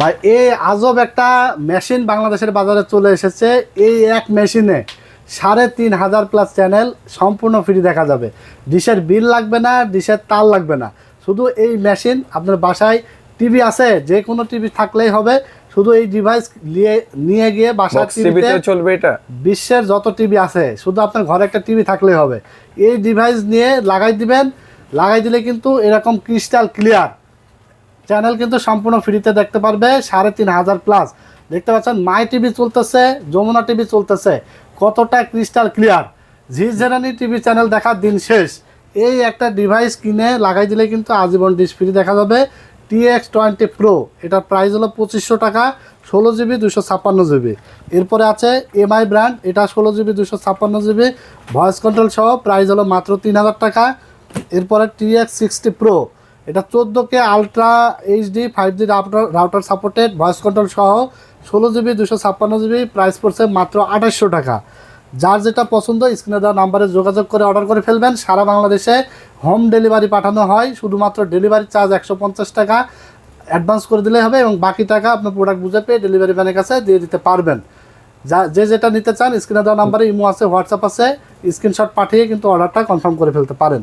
ভাই এই আজব একটা মেশিন বাংলাদেশের বাজারে চলে এসেছে। এই এক মেশিনে সাড়ে তিন হাজার প্লাস চ্যানেল সম্পূর্ণ ফ্রি দেখা যাবে। ডিশের বিল লাগবে না ডিশের তার লাগবে না। শুধু এই মেশিন আপনার বাসায় টিভি আছে যে কোনো টিভি থাকলেই হবে। শুধু এই ডিভাইস নিয়ে নিয়ে গিয়ে বাসার টিভিতে টিভিতে চলবে এটা। বিশ্বের যত টিভি আছে শুধু আপনার ঘরে একটা টিভি থাকলেই হবে। এই ডিভাইস নিয়ে লাগাই দিবেন লাগাই দিলে কিন্তু এরকম ক্রিস্টাল ক্লিয়ার চ্যানেল কিন্তু সম্পূর্ণ ফ্রিতে দেখতে পারবে, সাড়ে তিন হাজার প্লাস দেখতে পাচ্ছেন মাই টিভি চলতেছে, যমুনা টিভি চলতেছে। কতটা ক্রিস্টাল ক্লিয়ার ঝিঝেরানি টিভি চ্যানেল দেখার দিন শেষ। এই একটা ডিভাইস কিনে লাগাই দিলে কিন্তু আজীবন ডিশ ফ্রি দেখা যাবে। টিএক্স টোয়েন্টি প্রো এটার প্রাইস হলো পঁচিশশো টাকা, ষোলো জিবি দুশো ছাপ্পান্ন জিবি এরপরে আছে এমআই ব্র্যান্ড এটা ষোলো জিবি দুশো ছাপ্পান্ন জিবি ভয়েস কন্ট্রোল সহ প্রাইস হলো মাত্র তিন হাজার টাকা। এরপরে টিএক্স সিক্সটি প্রো এটা চোদ্দ K ultra HD five G router supported voice control সহ ষোলো জিবি দুশো ছাপ্পান্ন জিবি প্রাইস পড়ছে মাত্র আঠাশশো টাকা। যার যেটা পছন্দ স্ক্রিনে দেওয়া নাম্বারে যোগাযোগ করে অর্ডার করে ফেলবেন। সারা বাংলাদেশে হোম ডেলিভারি পাঠানো হয়, শুধুমাত্র ডেলিভারি চার্জ একশো পঞ্চাশ টাকা। অ্যাডভান্স করে দিলেই হবে এবং বাকি টাকা আপনার প্রোডাক্ট বুঝে পেয়ে ডেলিভারি ম্যানের কাছে দিয়ে দিতে পারবেন। যা, যে যেটা নিতে চান স্ক্রিনে দেওয়া নাম্বারে ইমো আছে হোয়াটসঅ্যাপ আছে। স্ক্রিনশট পাঠিয়ে কিন্তু অর্ডারটা কনফার্ম করে ফেলতে পারেন।